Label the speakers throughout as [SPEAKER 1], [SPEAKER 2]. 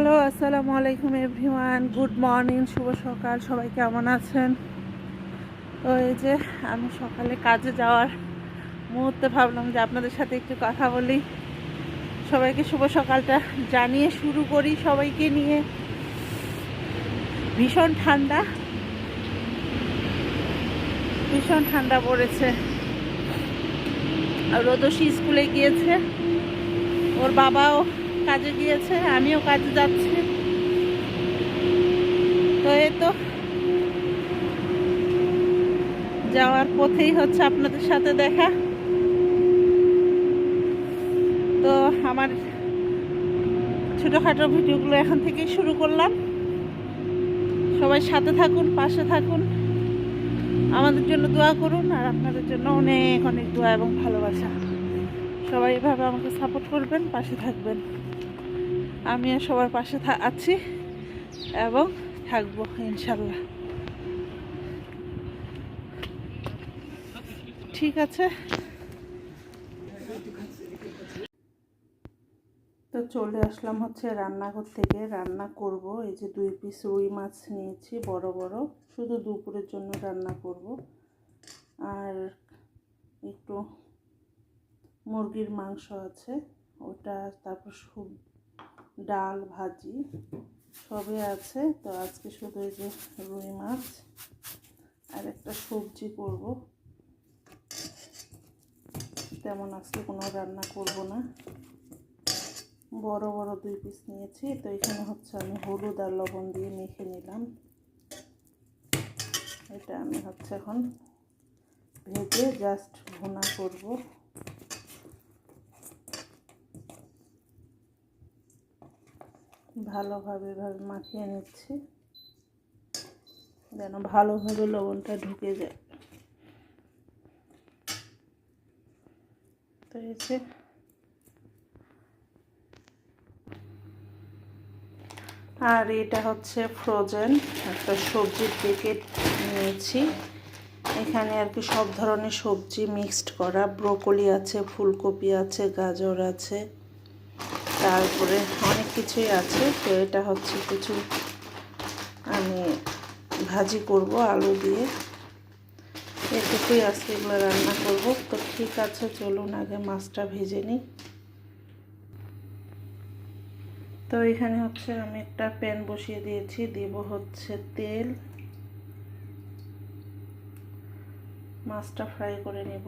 [SPEAKER 1] Hello আসসালামু আলাইকুম everyone good morning শুভ সকাল। সবাই কেমন আছেন? তো এই যে আমি সকালে কাজে যাওয়ার মুহূর্তে ভাবলাম যে আপনাদের সাথে একটু কথা বলি। সবাইকে শুভ সকালটা জানিয়ে শুরু করি সবাইকে নিয়ে। ভীষণ ঠান্ডা। ভীষণ ঠান্ডা পড়েছে। আর রোদসী স্কুলে গিয়েছে। ওর বাবাও কাজে গিয়েছে, আমিও কাজে যাচ্ছি। তো এই তো, যাওয়ার পথেই হচ্ছে আপনাদের সাথে দেখা। তো আমার ছোটোখাটো ভিডিওগুলো এখন থেকেই শুরু করলাম। সবাই সাথে থাকুন, পাশে থাকুন। আমাদের জন্য দোয়া করুন, আর আপনাদের জন্য অনেক অনেক দোয়া এবং ভালোবাসা। সবাই এভাবে আমাকে সাপোর্ট করবেন, পাশে থাকবেন। আমিও সবার পাশে আছি এবং থাকব, ইনশাল্লাহ। ঠিক আছে? তো চলে আসলাম হচ্ছে রান্নাঘর থেকে। রান্না করব, এই যে দুই পিস রুই মাছ নিয়েছি, বড় বড়। শুধু দুপুরের জন্য রান্না করব। আর একটু মুরগির মাংস আছে, ওটা, তারপর সব ডাল, ভাজি, সবই আছে। তো আজকে শুধু এই যে রুই মাছ আর একটা সবজি করব। তেমন আজকে কোনো রান্না করব না। বড় বড় দুই পিস নিয়েছি। তো এখানে হচ্ছে আমি হলুদ আর লবণ দিয়ে মেখে নিলাম। এটা আমি হচ্ছে এখন ভেজে জাস্ট ভুনা করব। ভালোভাবে এভাবে মাখিয়ে নিচ্ছি, যেন ভালোভাবে লবণটা ঢুকে যায়। তো যে আর এটা হচ্ছে ফ্রোজেন একটা সবজির প্যাকেট নিয়েছি। এখানে আর কি সব ধরনের সবজি মিক্সড করা। ব্রোকলি আছে, ফুলকপি আছে, গাজর আছে। তারপরে অনেক কিছুই আছে। তো এটা হচ্ছে কিছু আমি ভাজি করব আলু দিয়ে। এটুকুই আজকে এগুলো রান্না করব। তো ঠিক আছে, চলুন আগে মাছটা ভেজে নিই। তো এখানে হচ্ছে আমি একটা প্যান বসিয়ে দিয়েছি। দেব হচ্ছে তেল। মাছটা ফ্রাই করে নেব।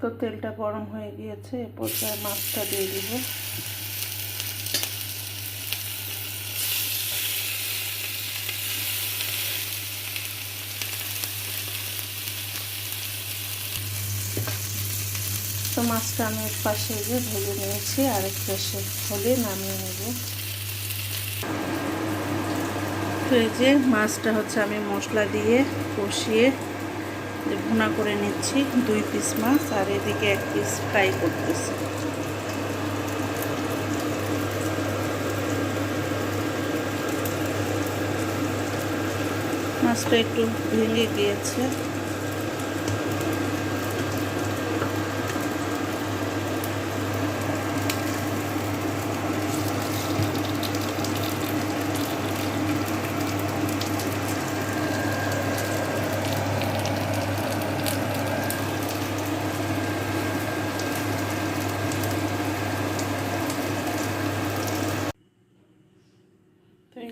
[SPEAKER 1] তো তেলটা গরম হয়ে গিয়েছে, এরপর মাছটা দিয়ে দিব। তো মাছটা আমি এক পাশে যে ভেজে নিয়েছি আরেক পাশে হলে নামিয়ে নেব। তো এই যে মাছটা হচ্ছে আমি মশলা দিয়ে কষিয়ে ভুনা করে নিচ্ছি, দুই পিস মাছ, আর এদিকে এক পিস ফ্রাই করতেছি। মাছটা একটু ভেঙে গিয়েছে।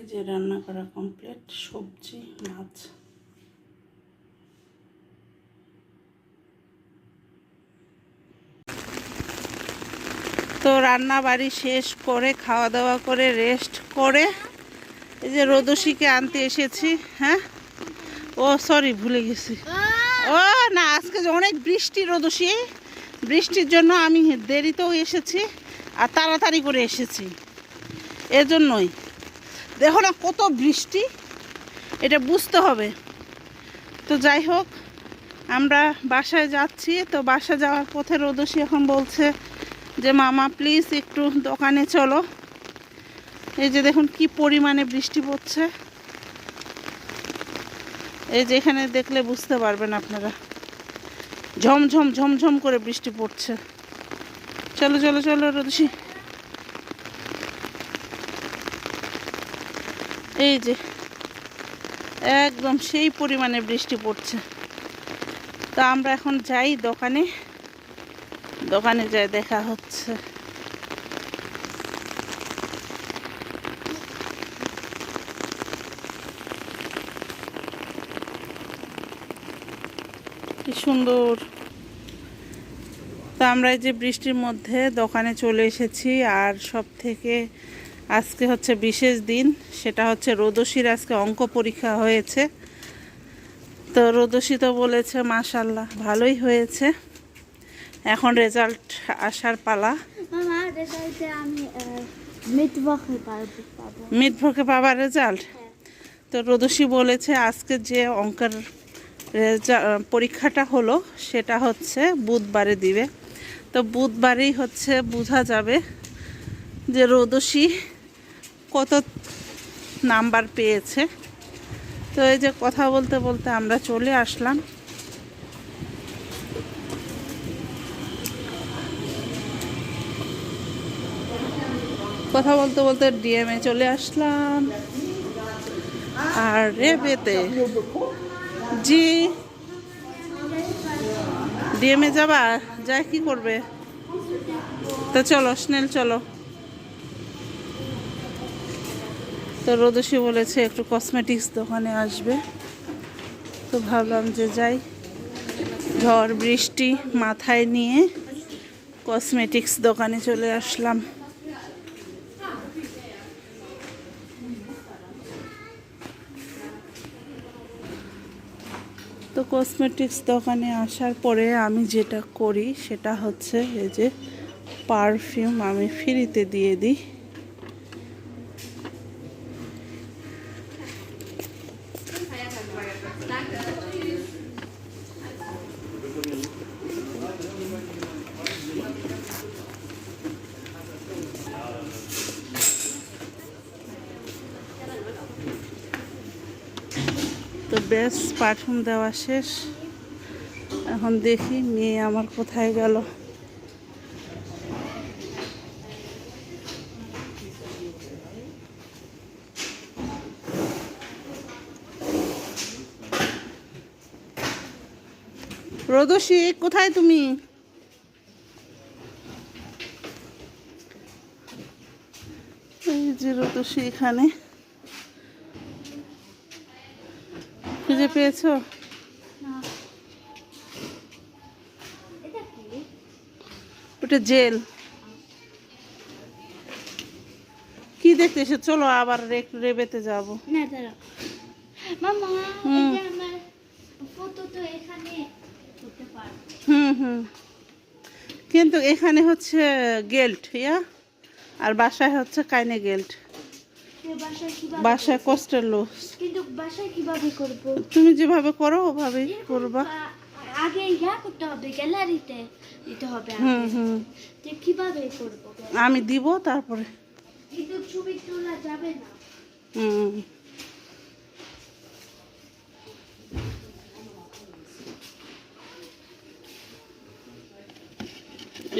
[SPEAKER 1] যে রান্না করা কমপ্লিট সবজি, মাছ। তো রান্না বাড়ি শেষ করে, খাওয়া দাওয়া করে রেস্ট করে, এই যে রোদসীকে আনতে এসেছি হ্যাঁ? ও সরি ভুলে গেছি। ও, না, আজকে অনেক বৃষ্টি রোদসী, বৃষ্টির জন্য আমি দেরিতেও এসেছি আর তাড়াতাড়ি করে এসেছি। এজন্যই। দেখো না কত বৃষ্টি। এটা বুঝতে হবে। তো যাই হোক, আমরা বাসায় যাচ্ছি। তো বাসা যাওয়ার পথে রোদসী এখন বলছে যে, মামা প্লিজ একটু দোকানে চলো। এই যে দেখুন কি পরিমাণে বৃষ্টি পড়ছে। এই যে এখানে দেখলে বুঝতে পারবেন আপনারা। ঝমঝম ঝমঝম করে বৃষ্টি পড়ছে। চলো চলো চলো রদুষি এই যে, একদম সেই পরিমাণে বৃষ্টি পড়ছে। তো আমরা এখন যাই দোকানে। দোকানে যাই, দেখা হচ্ছে। কি সুন্দর। তো আমরা যে বৃষ্টির মধ্যে দোকানে চলে এসেছি, আর সব থেকে আজকে হচ্ছে বিশেষ দিন সেটা হচ্ছে রোদসির আজকে অঙ্ক পরীক্ষা হয়েছে। তো রোদসি তো বলেছে মাশাল্লাহ ভালোই হয়েছে। এখন রেজাল্ট আসার পালা। মিটভোকে পাবার রেজাল্ট তো রোদসি বলেছে আজকে যে অঙ্কের পরীক্ষাটা হলো সেটা হচ্ছে বুধবারে দিবে। তো বুধবারেই হচ্ছে বোঝা যাবে যে রোদসি কত নাম্বার পেয়েছে। তো এই যে কথা বলতে বলতে আমরা চলে আসলাম। কথা বলতে বলতে ডিএমে চলে আসলাম। আর রেবেতে জি। ডিএমে যাবা? যা কি করবে? তো চলো, স্নেল চলো। তো রোদসী বলেছে, একটু কসমেটিক্স দোকানে আসবে। তো ভাবলাম যে যাই, ঝড়, বৃষ্টি মাথায় নিয়ে কসমেটিক্স দোকানে চলে আসলাম। তো কসমেটিক্স দোকানে আসার পরে আমি যেটা করি সেটা হচ্ছে এই যে পারফিউম আমি ফ্রিতে দিয়ে দিই তো বেশ পারফিউম দেওয়া শেষ। এখন দেখি মেয়ে আমার কোথায় গেল। রোদসী কোথায় তুমি? এই যে রোদসী এখানে। খুঁজে পেয়েছ? ওটা জেল। কি দেখতে এসে? চলো আবার একটু রেবেতে যাব।
[SPEAKER 2] না দাঁড়া মামা
[SPEAKER 1] হুম।
[SPEAKER 2] আমার ফটো তো এখানে
[SPEAKER 1] হুম হুম। কিন্তু এখানে হচ্ছে গেল্ট ইয়া? আর বাসায় হচ্ছে কাইনে গেল্ট।
[SPEAKER 2] বাসায়
[SPEAKER 1] কষ্টের লোক
[SPEAKER 2] কিন্তু বাসায় কীভাবে করব?
[SPEAKER 1] তুমি যেভাবে করো ওভাবে করবা।
[SPEAKER 2] আগে ইয়া করতে হবে গ্যালারিতে দিতে হবে
[SPEAKER 1] হুম হুম।
[SPEAKER 2] যে কীভাবে করব?
[SPEAKER 1] আমি দিব তারপরে।
[SPEAKER 2] কিন্তু ছবি তোলা যাবে না।
[SPEAKER 1] হুম।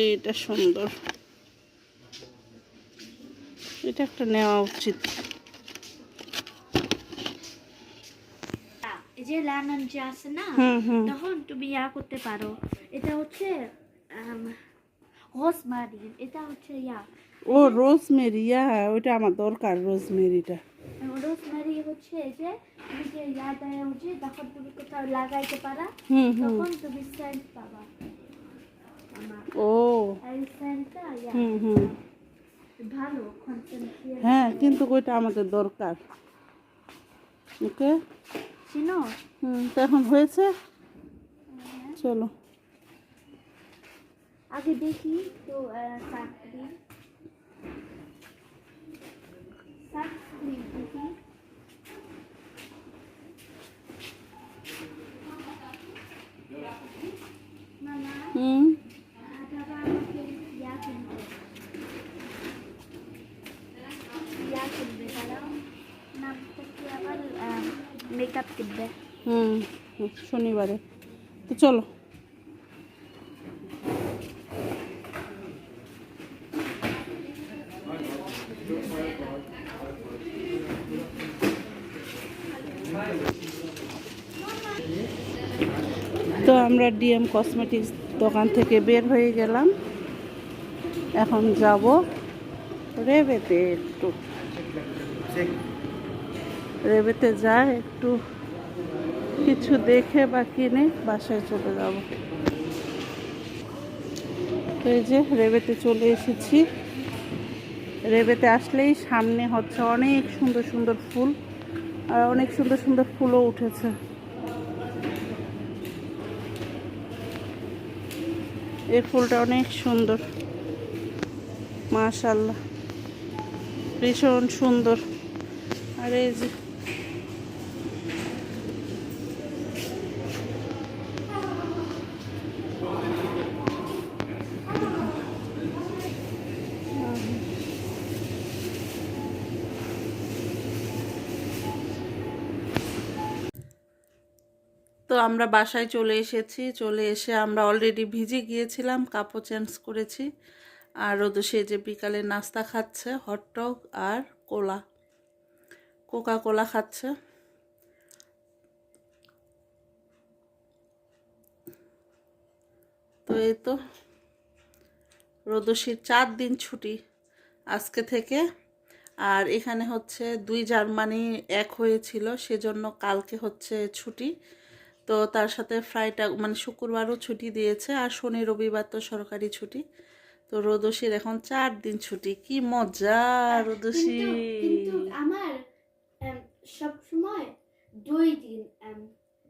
[SPEAKER 1] এটা সুন্দর। এটা একটা নেওয়া উচিত।
[SPEAKER 2] এই যে লানান যে আছে না তখন তুমি ইয়া করতে পারো। এটা হচ্ছে রোজমারি। এটা হচ্ছে ইয়া।
[SPEAKER 1] ও রোজমেরি ইয়া ওইটা আমার দরকার রোজমেরিটা।
[SPEAKER 2] রোজমারি হচ্ছে যে তুমি যে ইয়া দেয় হচ্ছে তখন তুমি কোথাও লাগাইতে পারা তখন তুমি সেন্ট পাবা।
[SPEAKER 1] ও।
[SPEAKER 2] সেন্টটা ইয়া।
[SPEAKER 1] হুম হুম। হ্যাঁ কিন্তু ওইটা আমাদের দরকার। ওকে?
[SPEAKER 2] চিনো?
[SPEAKER 1] হুম তো এখন হয়েছে? চলো।
[SPEAKER 2] আগে দেখি তো
[SPEAKER 1] হুম।
[SPEAKER 2] শনিবারে
[SPEAKER 1] হুম শনিবারে। তো চলো। তো আমরা ডিএম কসমেটিক্স দোকান থেকে বের হয়ে গেলাম। এখন যাব রেবেতে একটু। রেবেতে যায়, একটু কিছু দেখে বা কিনে বাসায় চলে যাব। তো এই যে রেবেতে চলে এসেছি। রেবেতে আসলেই সামনে হচ্ছে অনেক সুন্দর সুন্দর ফুল, আর অনেক সুন্দর সুন্দর ফুলও উঠেছে। এই ফুলটা অনেক সুন্দর। মাশাল্লাহ ভীষণ সুন্দর। আর এই যে তো আমরা বাসায় চলে এসেছি। চলে এসে আমরা অলরেডি ভিজে গিয়েছিলাম, কাপড় চেঞ্জ করেছি। আর রোদ সে যে বিকালে নাস্তা খাচ্ছে হটডগ আর কোলা কোকা কোলা খাচ্ছে। তো এই তো রোদসির চার দিন ছুটি আজকে থেকে। আর এখানে হচ্ছে দুই জার্মানি এক হয়েছিল, সেজন্য কালকে হচ্ছে ছুটি। তো তার সাথে ফ্রাইটা মানে শুক্রবারও ছুটি দিয়েছে আর শনি রবিবার তো সরকারি ছুটি। তো রোদসির এখন চার দিন ছুটি। কি মজা রোদসি
[SPEAKER 2] আমার সব সময় দুই দিন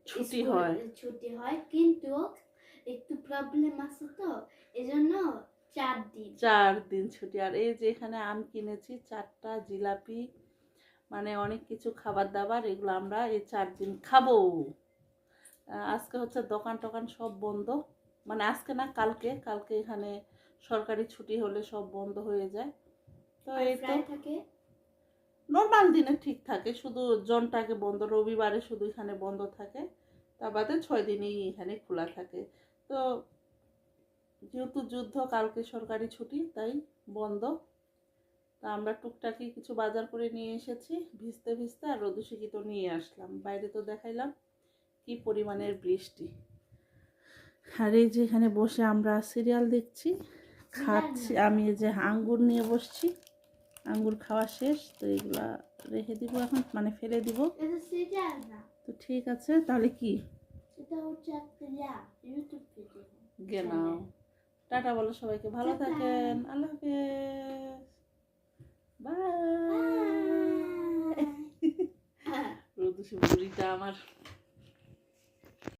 [SPEAKER 1] ছুটি হয়।
[SPEAKER 2] ছুটি হয়। কিন্তু একটু প্রবলেম আছে তো এজন্য চার দিন।
[SPEAKER 1] চার দিন ছুটি। আর এই যে এখানে আম কিনেছি চারটা জিলাপি মানে অনেক কিছু খাবার দাবার এগুলো আমরা এই চার দিন খাব। আজকে হচ্ছে দোকান টোকান সব বন্ধ। মানে আজকে না কালকে কালকে এখানে সরকারি ছুটি হলে সব বন্ধ হয়ে যায়। তো এই তো।
[SPEAKER 2] থাকে?
[SPEAKER 1] নর্মাল দিনে ঠিক থাকে শুধু জনটাকে বন্ধ রবিবারে শুধু এখানে বন্ধ থাকে। তা বাদে ছয় দিনই এখানে খোলা থাকে। তো যেহেতু যুদ্ধ কালকে সরকারি ছুটি তাই বন্ধ। তা আমরা টুকটাকি কিছু বাজার করে নিয়ে এসেছি। ভিজতে ভিজতে আর রোদুশিকি তো নিয়ে আসলাম। বাইরে তো দেখাইলাম। কি পরিমাণের বৃষ্টি? আর এই যে এখানে বসে আমরা সিরিয়াল দেখছি খাচ্ছি আমি এই যে আঙ্গুর নিয়ে বসছি। আঙ্গুর খাওয়া শেষ তো এগুলা রেখে দিব এখন মানে ফেলে দিব। তো ঠিক আছে তাহলে কি? গেনাও টাটা বলো সবাইকে ভালো থাকেন আল্লাহ হাফেজ। বাই। রোদুসি বুড়িটা আমার।